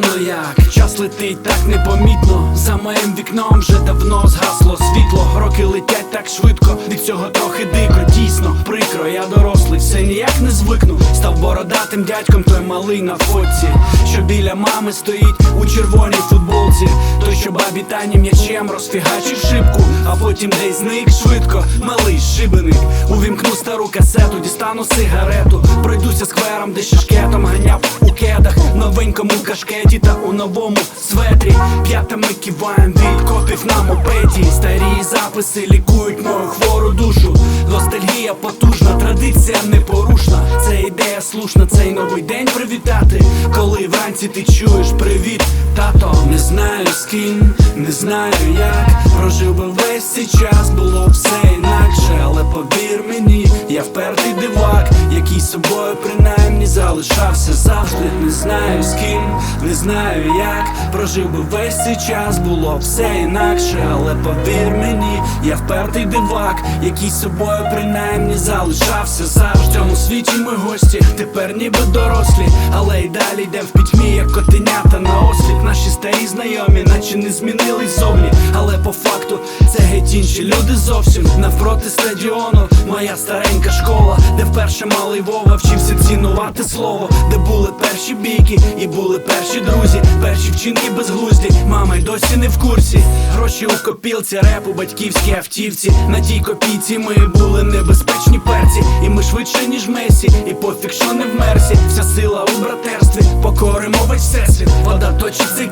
Воно як час летить так непомітно. За моїм вікном вже давно згасло світло. Роки летять так швидко, від цього трохи дико, дійсно, прикро, я дорослий, все ніяк не звикну. Став бородатим дядьком, той малий на фоці. що біля мами стоїть у червоній футболці. Той, що бабі тані м'ячем розфігачив шибку, а потім десь зник швидко, малий шибеник. Увімкну стару касету, дістану сигарету, пройдуся з новенькому кашкеті та у новому светрі. П'ятами киваєм від копів на мопеді. Старі записи лікують мою хвору душу. Ностальгія потужна, традиція непорушна. Це ідея слушна, цей новий день привітати. Коли вранці ти чуєш привіт, тато, не знаю з ким, не знаю як. Прожив би весь цей час, було все інакше, але повір мені, я впертий залишався завжди. Не знаю з ким, не знаю як. Прожив би весь цей час, було все інакше, але повір мені, я впертий дивак, який собою принаймні залишався завжди. В цьому світі ми гості, тепер ніби дорослі, але й далі йдем в пітьмі, як котенята на осліп. Наші старі знайомі, наче не змінились зовні, це інші люди зовсім навпроти стадіону. Моя старенька школа, де вперше малий Вова вчився цінувати слово, де були перші бійки і були перші друзі, перші вчинки безглузді. Мама й досі не в курсі. Гроші у копілці, реп у батьківській автівці. На тій копійці ми були небезпечні перці, і ми швидше, ніж Месі, і пофіг, що не в мерсі. Вся сила у братерстві, покоримо весь всесвіт. Вода точить цей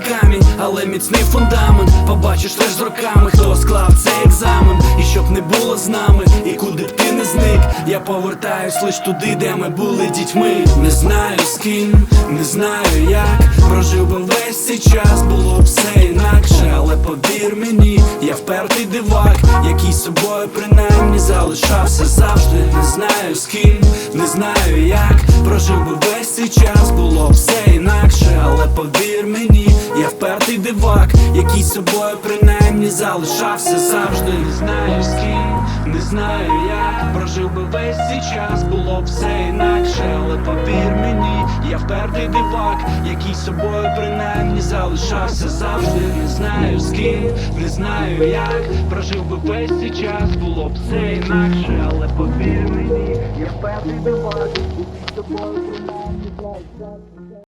але міцний фундамент. Побачиш лиш з роками, хто склав цей екзамен. І щоб не було з нами, і куди б ти не зник. Я повертаюсь лиш туди, де ми були дітьми. Не знаю з ким, не знаю як. Прожив би весь цей час, було б все інакше, але повір мені, я впертий дивак, який собою принаймні залишався завжди. Не знаю з ким, не знаю як. Прожив би весь цей час, було б все інакше, але повір мені, я впертий дивак, який собою принаймні залишався завжди. Не знаю з ким, не знаю як. Прожив би весь цей час, було б все інакше, але повір мені, я впертий дивак, який собою принаймні залишався завжди. Не знаю з ким, не знаю як. Прожив би весь цей час, було б все інакше, але повір мені, я впертий дивак, який собою принаймні залишався.